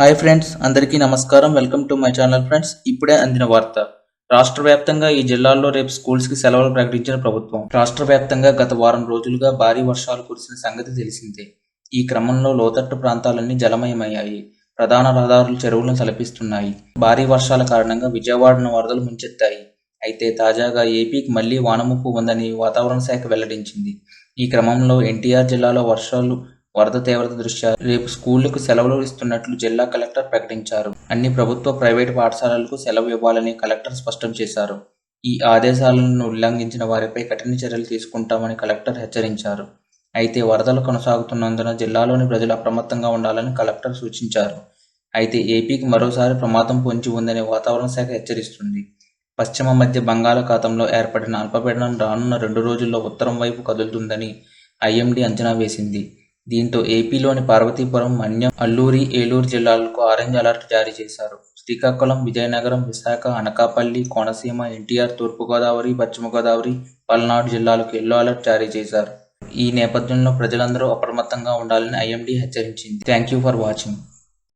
Hi friends అందరికీ నమస్కారం. Welcome to my channel friends. ఇప్పుడే అందిన వార్త. రాష్ట్ర వ్యాప్తంగా ఈ జిల్లాల్లో రేపు స్కూల్స్కి సెలవులు ప్రకటించిన ప్రభుత్వం. రాష్ట్ర వ్యాప్తంగా గత వారం రోజులుగా భారీ వర్షాలు కురిసిన సంగతి తెలిసిందే. ఈ క్రమంలో లోతట్టు ప్రాంతాలన్నీ జలమయమయ్యాయి. ప్రధాన రహదారులు చెరువులను తలపిస్తున్నాయి భారీ వర్షాల కారణంగా విజయవాడను వరదలు ముంచెత్తాయి. అయితే తాజాగా ఏపీకి మళ్ళీ వానముప్పు ఉందని వాతావరణ శాఖ వెల్లడించింది. ఈ క్రమంలో ఎన్టీఆర్ జిల్లాలో వర్షాలు వరద తీవ్రత దృష్ట్యా రేపు స్కూళ్ళకు సెలవులు ఇస్తున్నట్లు జిల్లా కలెక్టర్ ప్రకటించారు. అన్ని ప్రభుత్వ ప్రైవేటు పాఠశాలలకు సెలవు ఇవ్వాలని కలెక్టర్ స్పష్టం చేశారు. ఈ ఆదేశాలను ఉల్లంఘించిన వారిపై కఠిన చర్యలు తీసుకుంటామని కలెక్టర్ హెచ్చరించారు. అయితే వరదలు కొనసాగుతున్నందున జిల్లాలోని ప్రజలు అప్రమత్తంగా ఉండాలని కలెక్టర్ సూచించారు. అయితే ఏపీకి మరోసారి ప్రమాదం పొంచి ఉందని వాతావరణ శాఖ హెచ్చరిస్తుంది. పశ్చిమ మధ్య బంగాళాఖాతంలో ఏర్పడిన అల్పపీడనం రానున్న రెండు రోజుల్లో ఉత్తరం వైపు కదులుతుందని ఐఎండీ అంచనా వేసింది. దీంతో ఏపీలోని పార్వతీపురం మన్యం అల్లూరి ఏలూరు జిల్లాలకు ఆరెంజ్ అలర్ట్ జారీ చేశారు. శ్రీకాకుళం విజయనగరం విశాఖ అనకాపల్లి కోనసీమ ఎన్టీఆర్ తూర్పుగోదావరి పశ్చిమగోదావరి పల్నాడు జిల్లాలకు ఎల్లో అలర్ట్ జారీ చేశారు. ఈ నేపథ్యంలో ప్రజలందరూ అప్రమత్తంగా ఉండాలని ఐఎండీ హెచ్చరించింది. Thank you for watching